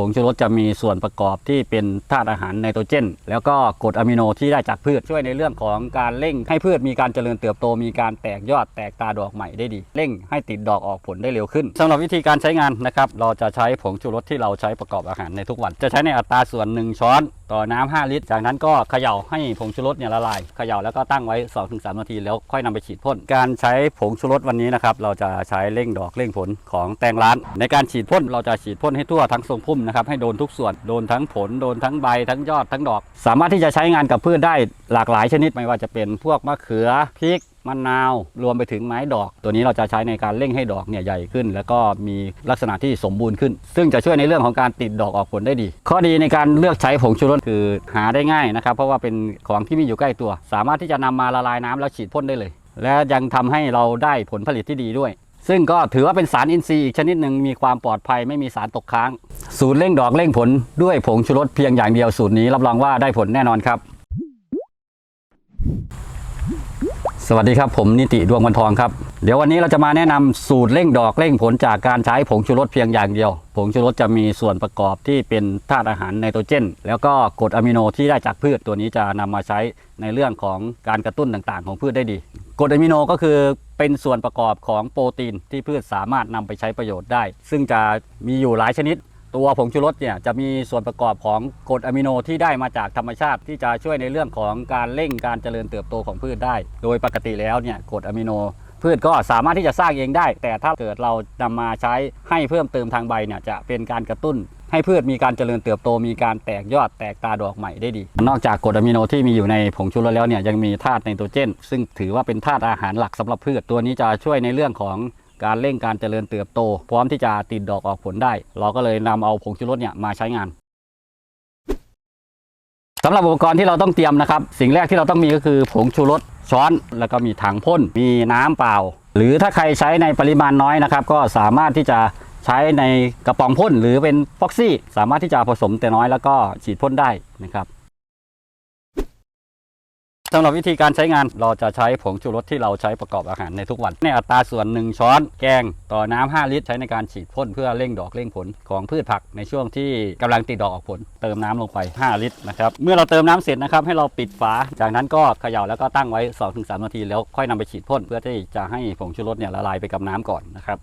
ผงชูรสจะมีส่วนประกอบที่เป็นธาตุอาหารไนโตรเจน แล้วก็กรดอะมิโนที่ได้จากพืชช่วยในเรื่องของการเร่งให้พืชมีการเจริญเติบโตมีการแตกยอดแตกตาดอกใหม่ได้ดี เร่งให้ติดดอกออกผลได้เร็วขึ้นสำหรับวิธีการใช้งานนะครับเราจะใช้ผงชูรสที่เราใช้ประกอบอาหารในทุกวัน จะใช้ในอัตราส่วน 1 ช้อน ต่อน้ำ5ลิตร จากนั้นก็เขย่าให้ผงชูรสเนี่ยละลายเขย่าแล้วก็ตั้งไว้ 2-3 นาทีแล้วค่อยนำไปฉีดพ่น การใช้ผงชูรสวันนี้นะครับเราจะใช้เร่งดอกเร่งผลของแตงร้าน ในการฉีดพ่นเราจะฉีดพ่นให้ทั่วทั้งทรงพุ่มนะครับให้โดนทุกส่วนโดนทั้งผลโดนทั้งใบทั้งยอดทั้งดอก สามารถที่จะใช้งานกับพืชได้หลากหลายชนิดไม่ว่าจะเป็นพวกมะเขือพริกมะนาว รวมไปถึงไม้ดอก ตัวนี้เราจะใช้ในการเร่งให้ดอกเนี่ยใหญ่ขึ้น แล้วก็มีลักษณะที่สมบูรณ์ขึ้น ซึ่งจะช่วยในเรื่องของการติดดอกออกผลได้ดี ข้อดีในการเลือกใช้ผงชูรสคือหาได้ง่ายนะครับ เพราะว่าเป็นของที่มีอยู่ใกล้ตัว สามารถที่จะนำมาละลายน้ำแล้วฉีดพ่นได้เลย และยังทำให้เราได้ผลผลิตที่ดีด้วยซึ่งก็ถือว่าเป็นสารอินทรีย์อีกชนิดหนึ่งมีความปลอดภัยไม่มีสารตกค้าง สูตรเร่งดอกเร่งผลด้วยผงชูรสเพียงอย่างเดียวสูตรนี้รับรองว่าได้ผลแน่นอนครับ สวัสดีครับผมนิติดวงวันทองครับ เดี๋ยววันนี้เราจะมาแนะนำสูตรเร่งดอกเร่งผลจากการใช้ผงชูรสเพียงอย่างเดียว ผงชูรสจะมีส่วนประกอบที่เป็นธาตุอาหารไนโตรเจน แล้วก็กรดอะมิโนที่ได้จากพืชตัวนี้จะนำมาใช้ในเรื่องของการกระตุ้นต่างๆ ของพืชได้ดีกรดอะมิโนก็คือเป็นส่วนประกอบของโปรตีนที่พืชสามารถนำไปใช้ประโยชน์ได้ ซึ่งจะมีอยู่หลายชนิด ตัวผงชูรสเนี่ยจะมีส่วนประกอบของกรดอะมิโนที่ได้มาจากธรรมชาติที่จะช่วยในเรื่องของการเร่งการเจริญเติบโตของพืชได้ โดยปกติแล้วเนี่ยกรดอะมิโน พืชก็สามารถที่จะสร้างเองได้ แต่ถ้าเกิดเรานำมาใช้ให้เพิ่มเติมทางใบเนี่ยจะเป็นการกระตุ้น ให้พืชมีการเจริญเติบโตมีการแตกยอดแตกตาดอกใหม่ได้ดี นอกจากกรดอะมิโนที่มีอยู่ในผงชูรสแล้วเนี่ยยังมีธาตุไนโตรเจน ซึ่งถือว่าเป็นธาตุอาหารหลักสำหรับพืชตัวนี้จะช่วยในเรื่องของ การเร่งการเจริญเติบโต พร้อมที่จะติดดอกออกผลได้ เราก็เลยนำเอาผงชูรสเนี่ยมาใช้งานสำหรับอุปกรณ์ที่เราต้องเตรียมนะครับ สิ่งแรกที่เราต้องมีก็คือผงชูรสช้อน แล้วก็มีถังพ่นมีน้ำเปล่า หรือถ้าใครใช้ในปริมาณน้อยนะครับ ก็สามารถที่จะใช้ในกระป๋องพ่นหรือเป็นฟ็อกซี่ สามารถที่จะผสมแต่น้อยแล้วก็ฉีดพ่นได้นะครับ สำหรับวิธีการใช้งานเราจะใช้ผงชูรสที่เราใช้ประกอบอาหารในทุกวัน ในอัตราส่วน 1 ช้อนแกงต่อน้ำ5ลิตร ใช้ในการฉีดพ่นเพื่อเร่งดอกเร่งผลของพืชผักในช่วงที่กำลังติดดอกออกผล เติมน้ำลงไป 5 ลิตรนะครับเมื่อเราเติมน้ำเสร็จนะครับให้เราปิดฝา จากนั้นก็เขย่าแล้วก็ตั้งไว้ 2-3 นาทีแล้วค่อยนำไปฉีดพ่นเพื่อที่จะให้ผงชูรสเนี่ยละลายไปกับน้ำก่อนนะครับ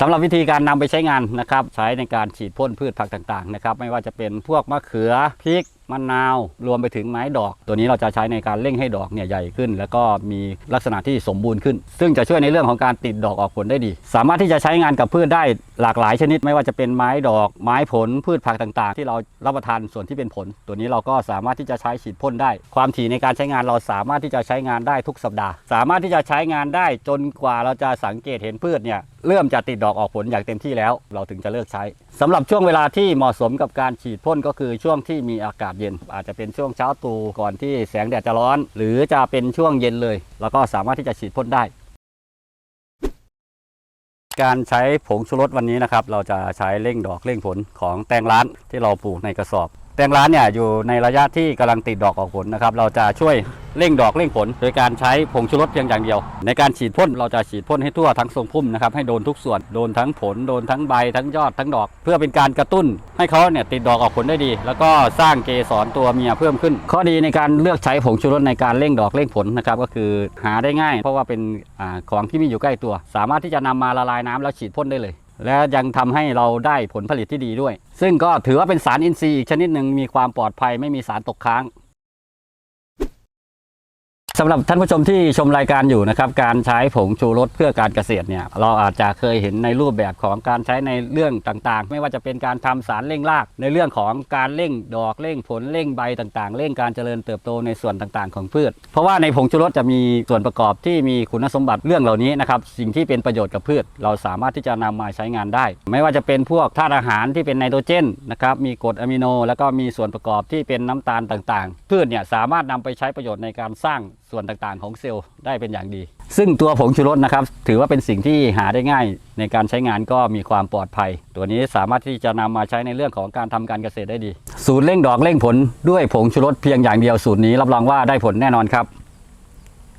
สำหรับวิธีการนำไปใช้งานนะครับ ใช้ในการฉีดพ่นพืชผักต่างๆนะครับ ไม่ว่าจะเป็นพวกมะเขือพริก มะนาวรวมไปถึงไม้ดอก ตัวนี้เราจะใช้ในการเร่งให้ดอกเนี่ยใหญ่ขึ้น แล้วก็มีลักษณะที่สมบูรณ์ขึ้น ซึ่งจะช่วยในเรื่องของการติดดอกออกผลได้ดี สามารถที่จะใช้งานกับพืชได้หลากหลายชนิด ไม่ว่าจะเป็นไม้ดอก ไม้ผลพืชผักต่างๆ ที่เรารับประทานส่วนที่เป็นผล ตัวนี้เราก็สามารถที่จะใช้ฉีดพ่นได้ ความถี่ในการใช้งานเราสามารถที่จะใช้งานได้ทุกสัปดาห์ สามารถที่จะใช้งานได้จนกว่าเราจะสังเกตเห็นพืชเนี่ย เริ่มจะติดดอกออกผลอย่างเต็มที่แล้ว เราถึงจะเลิกใช้สำหรับช่วงเวลาที่เหมาะสมกับการฉีดพ่นก็คือช่วงที่มีอากาศเย็น อาจจะเป็นช่วงเช้าตรู่ก่อนที่แสงแดดจะร้อน หรือจะเป็นช่วงเย็นเลย แล้วก็สามารถที่จะฉีดพ่นได้ การใช้ผงชูรสวันนี้นะครับ เราจะใช้เร่งดอกเร่งผลของแตงร้านที่เราปลูกในกระสอบ แตงร้านเนี่ยอยู่ในระยะที่กำลังติดดอกออกผลนะครับเราจะช่วยเร่งดอกเร่งผล โดยการใช้ผงชูรสเพียงอย่างเดียว ในการฉีดพ่นเราจะฉีดพ่นให้ทั่วทั้งทรงพุ่มนะครับให้โดนทุกส่วนโดนทั้งผลโดนทั้งใบทั้งยอดทั้งดอก เพื่อเป็นการกระตุ้น ให้เขาเนี่ยติดดอกออกผลได้ดี แล้วก็สร้างเกสรตัวเมียเพิ่มขึ้น ข้อดีในการเลือกใช้ผงชูรสในการเร่งดอกเร่งผลนะครับก็คือหาได้ง่าย เพราะว่าเป็นอของที่มีอยู่ใกล้ตัว สามารถที่จะนำมาละลายน้ำแล้วฉีดพ่นได้เลย และยังทำให้เราได้ผลผลิตที่ดีด้วย ซึ่งก็ถือว่าเป็นสารอินทรีย์อีกชนิดหนึ่งมีความปลอดภัยไม่มีสารตกค้าง สำหรับท่านผู้ชมที่ชมรายการอยู่นะครับการใช้ผงชูรสเพื่อการเกษตรเนี่ยเราอาจจะเคยเห็นในรูปแบบของการใช้ในเรื่องต่างๆ ไม่ว่าจะเป็นการทำสารเร่งราก ในเรื่องของการเร่งดอกเร่งผลเร่งใบต่างๆ เร่งการเจริญเติบโตในส่วนต่างๆ ของพืช เพราะว่าในผงชูรสจะมีส่วนประกอบที่มีคุณสมบัติเรื่องเหล่านี้นะครับสิ่งที่เป็นประโยชน์กับพืช เราสามารถที่จะนำมาใช้งานได้ ไม่ว่าจะเป็นพวกธาตุอาหารที่เป็นไนโตรเจนนะครับมีกรดอะมิโน แล้วก็มีส่วนประกอบที่เป็นน้ำตาลต่างๆ พืชเนี่ยสามารถนำไปใช้ประโยชน์ในการสร้าง ส่วนต่างๆของเซลล์ได้เป็นอย่างดี ซึ่งตัวผงชูรสนะครับ ถือว่าเป็นสิ่งที่หาได้ง่ายในการใช้งานก็มีความปลอดภัย ตัวนี้สามารถที่จะนำมาใช้ในเรื่องของการทำการเกษตรได้ดี สูตรเร่งดอกเร่งผลด้วยผงชูรสเพียงอย่างเดียวสูตรนี้รับรองว่าได้ผลแน่นอนครับ